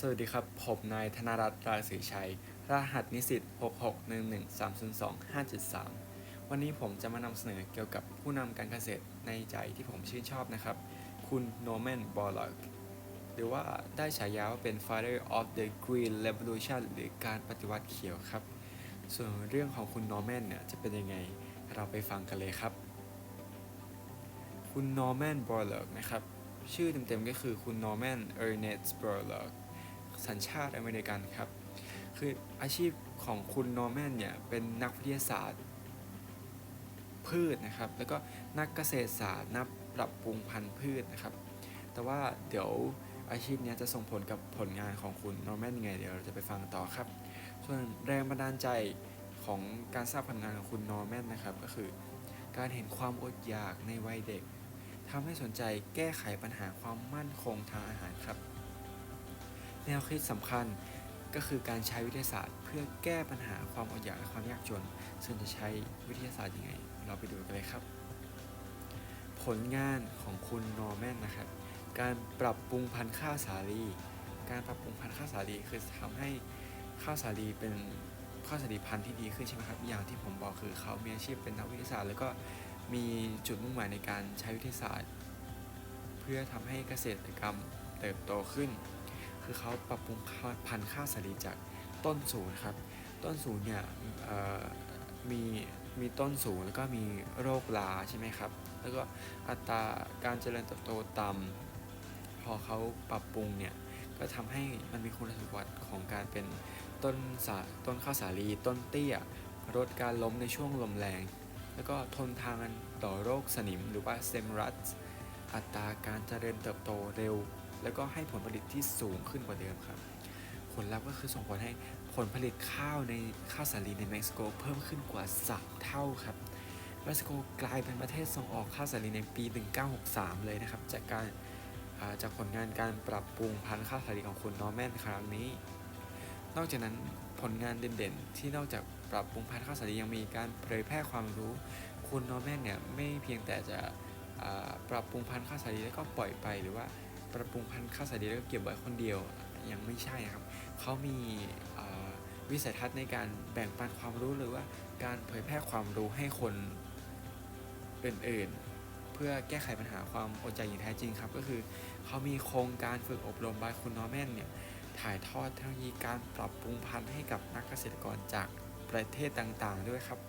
สวัสดีครับ ผมนายธนรัตน์ราศีชัย รหัสนิสิต 6611302-573วันนี้ผมจะมานำเสนอเกี่ยวกับผู้นำการเกษตรในใจที่ผมชื่นชอบนะครับ คุณโนแมน บอลล็อกหรือว่าได้ฉายาว่าเป็น Father of the Green Revolution หรือการปฏิวัติเขียวครับ ส่วนเรื่องของคุณโนแมนเนี่ยจะเป็นยังไง เราไปฟังกันเลยครับ คุณโนแมนบรอเลกนะครับ ชื่อเต็มๆก็คือคุณโนแมน เออร์เนตส์บรอเลก สัญชาติอเมริกันครับ คืออาชีพของคุณนอร์แมนเนี่ยเป็นนักวิทยาศาสตร์ พืชนะครับ แล้วก็นักเกษตรศาสตร์นักปรับปรุงพันธุ์พืชนะครับ แต่ว่าเดี๋ยวอาชีพนี้จะส่งผลกับผลงานของคุณนอร์แมนยังไงเดี๋ยวเราจะไปฟังต่อครับ ส่วนแรงบันดาลใจของการสร้างผลงานของคุณนอร์แมนนะครับก็คือ การเห็นความอดอยากในวัยเด็กทำให้สนใจแก้ไขปัญหาความมั่นคงทางอาหารครับ แนวคิดสำคัญก็คือการใช้วิทยาศาสตร์ เพื่อแก้ปัญหาความอดอยากและความยากจน ซึ่งจะใช้วิทยาศาสตร์ยังไง เราไปดูกันเลยครับ ผลงานของคุณนอร์แมนนะครับ การปรับปรุงพันธุ์ข้าวสาลี การปรับปรุงพันธุ์ข้าวสาลีคือทำให้ข้าวสาลีเป็นข้าวสาลีพันธุ์ที่ดีขึ้นใช่ไหมครับ อย่างที่ผมบอกคือเขามีอาชีพเป็นนักวิทยาศาสตร์ แล้วก็มีจุดมุ่งหมายในการใช้วิทยาศาสตร์ เพื่อทำให้เกษตรกรรมเติบโตขึ้น คือเขาปรับปรุงพันธุ์ข้าวสาลีจากต้นสูงนครับ ต้นสูงเนี่ยมีมีต้นสูงแล้วก็มีโรคราใช่ไหมครับ แล้วก็อัตราการเจริญเติบโตต่ำพอเขาปรับปรุงเนี่ยก็ทำให้มันมีคุณสมบัติของการเป็นต้นสาต้นข้าวสาลี ต้นเตี้ยลดการล้มในช่วงลมแรง แล้วก็ทนทานต่อโรคสนิมหรือว่าเซมรัสอัตราการเจริญเติบโตเร็ว แล้วก็ให้ผลผลิตที่สูงขึ้นกว่าเดิมครับ ผลลัพธ์ก็คือส่งผลให้ผลผลิตข้าวในข้าวสาลีในเม็กซิโกเพิ่มขึ้นกว่า3เท่าครับเม็กซิโกกลายเป็นประเทศส่งออกข้าวสาลีในปี 1963 เลยนะครับ จากการาจากผลงานการปรับปรุงพันธุ์ข้าวสาลีของคุณนอร์แมนครั้งนี้ นอกจากนั้นผลงานเด่นๆ ที่นอกจากปรับปรุงพันธุ์ข้าวสาลียังมีการเผยแพร่ความรู้ คุณนอร์แมนเนี่ยไม่เพียงแต่จะปรับปรุงพันธุ์ข้าวสาลีแล้วก็ปล่อยไปหรือว่า ปรับปรุงพันธุ์ข้าวสาลีแล้วก็เก็บไว้คนเดียวยังไม่ใช่ครับเขามีวิสัยทัศน์ในการแบ่งปันความรู้หรือว่าการเผยแพร่ความรู้ให้คนอื่นๆ เพื่อแก้ไขปัญหาความอดใจอย่างแท้จริงครับ ก็คือเขามีโครงการฝึกอบรมบายคุณนอร์แมนเนี่ยถ่ายทอดเทคโนโลยีการปรับปรุงพันธุ์ให้กับนักเกษตรกรจากประเทศต่างๆ ด้วยครับ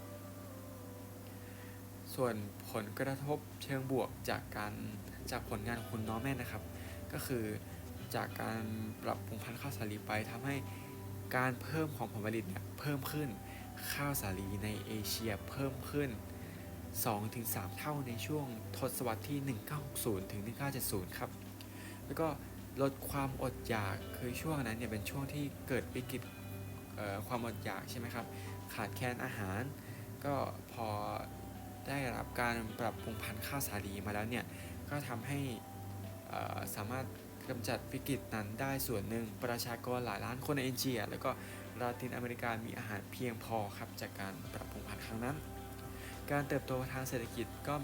ส่วนผลกระทบเชิงบวกจากการจากผลงานคุณนอร์แมนนะครับ ก็คือจากการปรับปรุงพันธุ์ข้าวสาลีไปทำให้การเพิ่มของผลผลิตเนี่ยเพิ่มขึ้นข้าวสาลีในเอเชียเพิ่มขึ้น 2-3 เท่าในช่วงทศวรรษที่ 1960 ถึง 1970 ครับ แล้วก็ลดความอดอยากคือช่วงนั้นเนี่ยเป็นช่วงที่เกิดวิกฤตความอดอยากใช่ไหมครับ ขาดแคลนอาหาร ก็พอได้รับการปรับปรุงพันธุ์ข้าวสาลีมาแล้วเนี่ย ก็ทำให้ สามารถกำจัดวิกฤตนั้นได้ส่วนหนึ่งประชากรหลายล้านคนในเอเชีย แล้วก็ลาตินอเมริกามีอาหารเพียงพอครับจากการปรับปรุงพันธุ์ครั้งนั้น การเติบโตทางเศรษฐกิจก็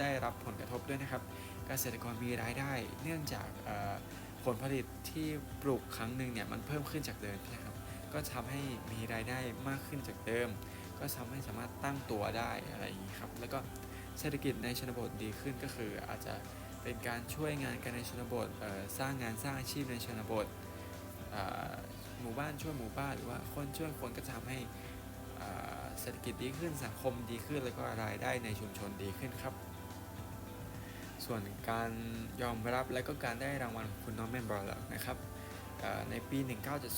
ได้รับผลกระทบด้วยนะครับ เกษตรกรมีรายได้ เนื่องจากผลผลิตที่ปลูกครั้งหนึ่งเนี่ยมันเพิ่มขึ้นจากเดิมนะครับ ก็ทำให้มีรายได้มากขึ้นจากเดิม ก็ทำให้สามารถตั้งตัวได้อะไรอย่างนี้ครับ แล้วก็เศรษฐกิจในชนบทดีขึ้นก็คืออาจจะ เป็นการช่วยงานกันในชนบทสร้างงานสร้างอาชีพในชนบทหมู่บ้านช่วยหมู่บ้านหรือว่าคนช่วยคนก็จะทำให้เศรษฐกิจดีขึ้นสังคมดีขึ้นแล้วก็รายได้ในชุมชนดีขึ้นครับ ส่วนการยอมรับและก็การได้รางวัลคุณนอร์แมนบรอลนะครับในปี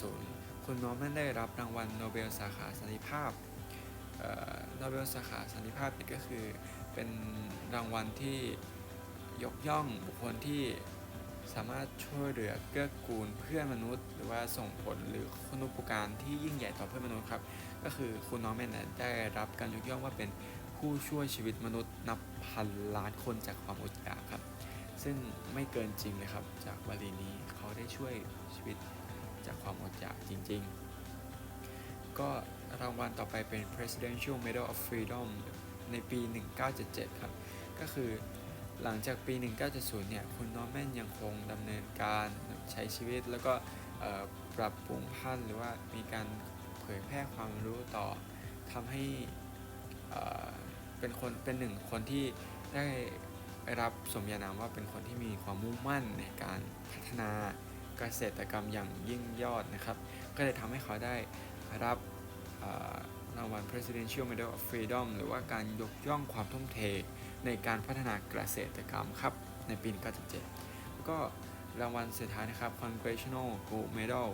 1970 คุณนอร์แมนได้รับรางวัลโนเบลสาขาสันติภาพโนเบลสาขาสันติภาพนี่ก็คือเป็นรางวัลที่ ยกย่องบุคคลที่สามารถช่วยเหลือเกื้อกูลเพื่อนมนุษย์ หรือว่าส่งผลหรือคุณูปการที่ยิ่งใหญ่ต่อเพื่อนมนุษย์ครับ ก็คือคุณน้อร์แมนเนี่ยได้รับการยกย่องว่าเป็นผู้ช่วยชีวิตมนุษย์นับพันล้านคนจากความอดอยากครับ ซึ่งไม่เกินจริงเลยครับ จากวลีนี้เขาได้ช่วยชีวิตจากความอดอยากจริง ๆ ก็รางวัลต่อไปเป็น Presidential Medal of Freedom ในปี 1977 ครับ ก็คือ หลังจากปี 1970 เนี่ย คุณนอร์แมนยังคงดำเนินการใช้ชีวิต แล้วก็ปรับปรุงพันธุ์หรือว่ามีการเผยแพร่ความรู้ต่อทำให้เป็นคนเป็นหนึ่งคนที่ได้รับสมญานามว่าเป็นคนที่มีความมุ่งมั่นในการพัฒนาเกษตรกรรมอย่างยิ่งยอดนะครับ ก็เลยทำให้เขาได้รับรางวัล Presidential Medal of Freedom หรือว่าการยกย่องความทุ่มเท ในการพัฒนาเกษตรกรรมครับ ในปี 1977 แล้วก็รางวัลสุดท้ายนะครับ Congressional Gold Medal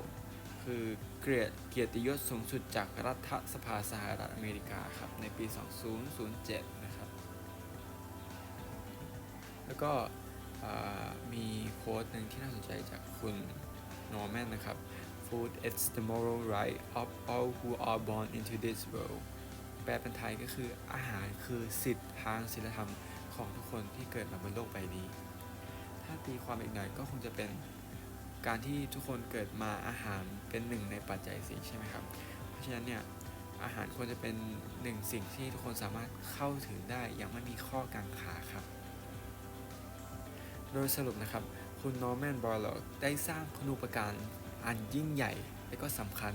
คือเกียรติเกียรติยศสูงสุดจากรัฐสภาสหรัฐอเมริกาครับ ในปี 2007 นะครับ แล้วก็มีโค้ดหนึ่งที่น่าสนใจจากคุณนอร์แมนนะครับ Food is the moral right of all who are born into this world ลเป็นไทยก็คืออาหารคือสิทธิทางศีลธรรมของทุกคนที่เกิดมาบนโลกใบนี้ ถ้าตีความอีกหน่อยก็คงจะเป็นการที่ทุกคนเกิดมาอาหารเป็นหนึ่งในปัจจัยสี่ใช่ไหมครับ เพราะฉะนั้นเนี่ยอาหารควรจะเป็นหนึ่งสิ่งที่ทุกคนสามารถเข้าถึงได้อยังไม่มีข้อกังขาครับ โดยสรุปนะครับ คุณนอร์แมนบอร์ลได้สร้างคุณูปการอันยิ่งใหญ่และก็สำคัญ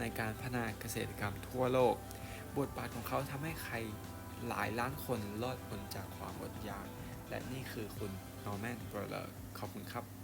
ในการพัฒนาเกษตรกรรมทั่วโลก บทบาทของเขาทำให้ใครหลายล้านคนรอดพ้นจากความอดอยาก และนี่คือคุณนอร์แมนบอร์ขอบคุณครับ